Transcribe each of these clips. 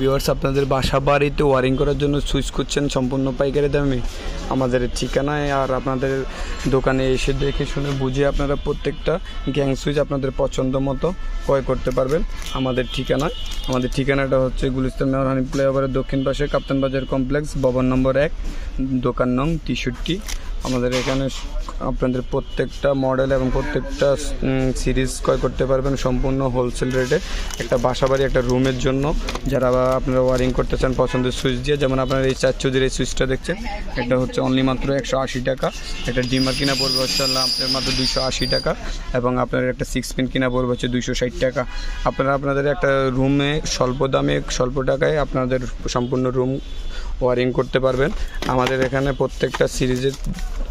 Viewers, আপনাদের বাসা বাড়িতে ওয়ারিং করার জন্য সুইচ করছেন সম্পূর্ণ পাইকারি দামে। আমাদের ঠিকানায় আর আপনাদের দোকানে এসে দেখে শুনে বুঝে আপনারা প্রত্যেকটা গ্যাং সুইচ আপনাদের পছন্দ মতো ক্রয় করতে পারবেন আমাদের ঠিকানায়। আমাদের ঠিকানাটা হচ্ছে গুলিস্তান মেয়র হানি ফ্লাইওভারের দক্ষিণ পাশে কাপ্তান বাজার কমপ্লেক্স, ভবন নম্বর এক, দোকান নং তেষট্টি। আমাদের এখানে আপনাদের প্রত্যেকটা মডেল এবং প্রত্যেকটা সিরিজ ক্রয় করতে পারবেন সম্পূর্ণ হোলসেল রেটে একটা বাসা বাড়ি একটা রুমের জন্য। যারা আপনারা ওয়ারিং করতে চান পছন্দের সুইচ দিয়ে, যেমন আপনারা এই চার চৌধুরীর এই সুইচটা দেখছেন, এটা হচ্ছে অনলি মাত্র একশো আশি টাকা। এটা ডিমার কিনা পড়বে হচ্ছে আপনার মাত্র দুইশো আশি টাকা এবং আপনার একটা সিক্স পিন কিনা পড়বে হচ্ছে দুইশো ষাট টাকা। আপনারা আপনাদের একটা রুমে স্বল্প দামে, স্বল্প টাকায় আপনাদের সম্পূর্ণ রুম ওয়ারিং করতে পারবেন। আমাদের এখানে প্রত্যেকটা সিরিজের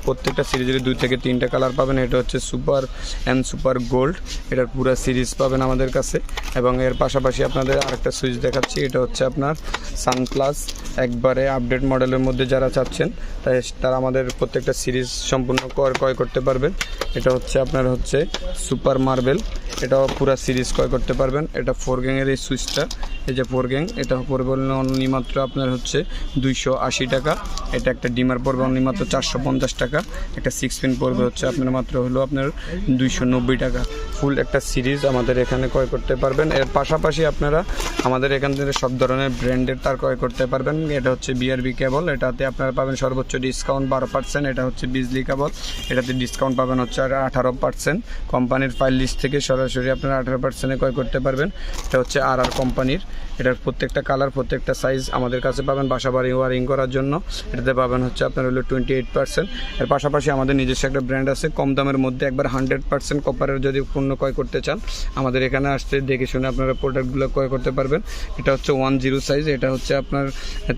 প্রত্যেকটা সিরিজের দুই থেকে তিনটা কালার পাবেন। এটা হচ্ছে সুপার অ্যান্ড সুপার গোল্ড এটার পুরো সিরিজ পাবেন আমাদের কাছে। এবং এর পাশাপাশি আপনাদের আরেকটা সুইচ দেখাচ্ছি। এটা হচ্ছে আপনার সানপ্লাস একবারে আপডেট মডেলের মধ্যে যারা চাচ্ছেন, তাই তারা আমাদের প্রত্যেকটা সিরিজ সম্পূর্ণ ক্রয় করতে পারবেন। এটা হচ্ছে আপনার হচ্ছে সুপার মার্বেল এটাও পুরো সিরিজ ক্রয় করতে পারবেন। এটা ফোর গ্যাংয়ের এই সুইচটা এই যে ফোর গ্যাং এটা পড়বে অনলি আপনার হচ্ছে দুইশো আশি টাকা। এটা একটা ডিমার পড়বে অনলি চারশো পঞ্চাশ টাকা। একটা সিক্স পিন পড়বে হচ্ছে আপনার মাত্র হলো আপনার দুইশো নব্বই টাকা। ফুল একটা সিরিজ আমাদের এখানে ক্রয় করতে পারবেন। এর পাশাপাশি আপনারা আমাদের এখান থেকে সব ধরনের ব্র্যান্ডের তার ক্রয় করতে পারবেন। এটা হচ্ছে বিআরবি কেবল এটাতে আপনারা পাবেন সর্বোচ্চ ডিসকাউন্ট বারো পার্সেন্ট এটা হচ্ছে বিজলি কেবল এটাতে ডিসকাউন্ট পাবেন হচ্ছে আর আঠারো পার্সেন্ট কোম্পানির ফাইল লিস্ট থেকে সরাসরি আপনারা আঠারো পার্সেন্টে ক্রয় করতে পারবেন। এটা হচ্ছে আর আর কোম্পানির এটার প্রত্যেকটা কালার প্রত্যেকটা সাইজ আমাদের কাছে পাবেন বাসা বাড়ি ওয়ারিং করার জন্য। এটাতে পাবেন হচ্ছে আপনার হলো টোয়েন্টি এইট পার্সেন্ট এর পাশাপাশি আমাদের নিজস্ব একটা ব্র্যান্ড আছে, কম দামের মধ্যে একবার হান্ড্রেড পার্সেন্ট কপারের যদি পণ্য ক্রয় করতে চান, আমাদের এখানে আসতে দেখে শুনে আপনারা প্রোডাক্টগুলো ক্রয় করতে পারবেন। এটা হচ্ছে ওয়ান জিরো সাইজ এটা হচ্ছে আপনার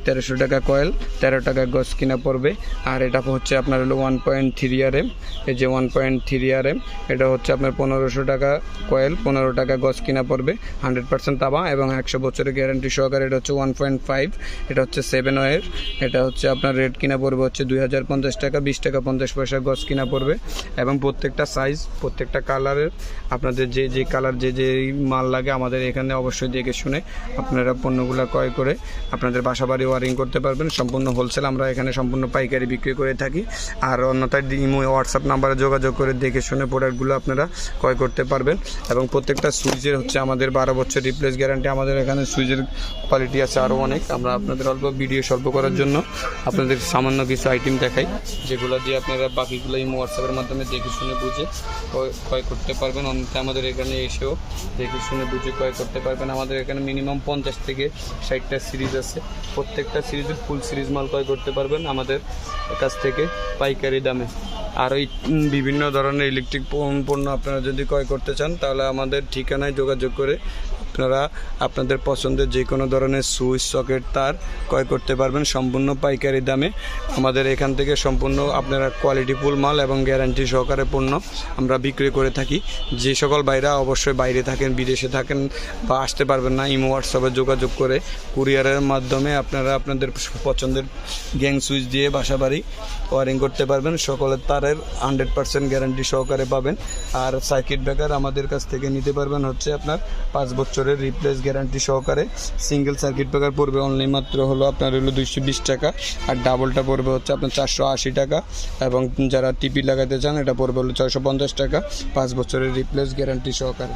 তেরোশো টাকা কয়েল তেরো টাকা গজ কিনা পড়বে। আর এটা হচ্ছে আপনার হলো one point three R M এই যে one point three R M এটা হচ্ছে আপনার পনেরোশো টাকা কয়েল পনেরো টাকা গজ কিনা পড়বে হান্ড্রেড পার্সেন্ট তাবা এবং একশো বছরের গ্যারান্টি সহকারে এটা হচ্ছে ওয়ান পয়েন্ট ফাইভ এটা হচ্ছে সেভেন ওয়ের এটা হচ্ছে আপনার রেট কিনা পড়বে হচ্ছে দুই হাজার পঞ্চাশ টাকা, বিশ টাকা পঞ্চাশ পয়সা গজ কিনা পড়বে। এবং প্রত্যেকটা সাইজ প্রত্যেকটা কালারের আপনাদের যে যে কালার যে যে মাল লাগে আমাদের এখানে অবশ্যই দেখে শুনে আপনারা পণ্যগুলো ক্রয় করে আপনাদের বাসা বাড়ি ওয়ারিং করতে পারবেন। সম্পূর্ণ হোলসেল আমরা এখানে সম্পূর্ণ পাইকারি বিক্রি করে থাকি। আর অন্যথায় হোয়াটসঅ্যাপ নাম্বারে যোগাযোগ করে দেখে শুনে প্রোডাক্টগুলো আপনারা ক্রয় করতে পারবেন। এবং প্রত্যেকটা সুইচের হচ্ছে আমাদের বারো বছর রিপ্লেস গ্যারান্টি আমাদের এখানে সুইচের কোয়ালিটি আছে আরও অনেক। আমরা আপনাদের অল্প ভিডিও স্বল্প করার জন্য আপনাদের সামান্য কিছু আইটেম দেখাই, যেগুলো দিয়ে আপনারা বাকিগুলো ইমো হোয়াটসঅ্যাপের মাধ্যমে দেখে শুনে বুঝে ক্রয়- করতে পারবেন। অন্যথায় আমাদের এখানে এসেও দেখে শুনে বুঝে ক্রয় করতে পারবেন। আমাদের এখানে মিনিমাম পঞ্চাশ থেকে ষাটটা সিরিজ আছে। প্রত্যেকটা সিরিজের ফুল সিরিজ মাল ক্রয় করতে পারবেন আমাদের কাছ থেকে পাইকারি দামে। আর ওই বিভিন্ন ধরনের ইলেকট্রিক পণ্য আপনারা যদি ক্রয় করতে চান, তাহলে আমাদের ঠিকানায় যোগাযোগ করে আপনারা আপনাদের পছন্দের যে কোনো ধরনের সুইচ সকেট তার ক্রয় করতে পারবেন সম্পূর্ণ পাইকারি দামে। আমাদের এখান থেকে সম্পূর্ণ আপনারা কোয়ালিটিফুল মাল এবং গ্যারান্টি সহকারে পণ্য আমরা বিক্রি করে থাকি। যে সকল বাইরা অবশ্যই বাইরে থাকেন, বিদেশে থাকেন বা আসতে পারবেন না, ইমো হোয়াটসঅ্যাপে যোগাযোগ করে কুরিয়ারের মাধ্যমে আপনারা আপনাদের পছন্দের গ্যাং সুইচ দিয়ে বাসা বাড়ি ওয়ারিং করতে পারবেন। সকলের তারের হান্ড্রেড পারসেন্ট গ্যারান্টি সহকারে পাবেন। আর সার্কিট ব্রেকার আমাদের কাছ থেকে নিতে পারবেন হচ্ছে আপনার পাঁচ বছরের রিপ্লেস গ্যারান্টি সহকারে সিঙ্গেল সার্কিট ব্রেকার পড়বে অনলি মাত্র হলো আপনার হলো দুইশো বিশ টাকা, আর ডাবলটা পড়বে হচ্ছে আপনার চারশো আশি টাকা, এবং যারা টিপি লাগাতে চান, এটা পড়বে হলো ছয়শো পঞ্চাশ টাকা, পাঁচ বছরের রিপ্লেস গ্যারান্টি সহকারে।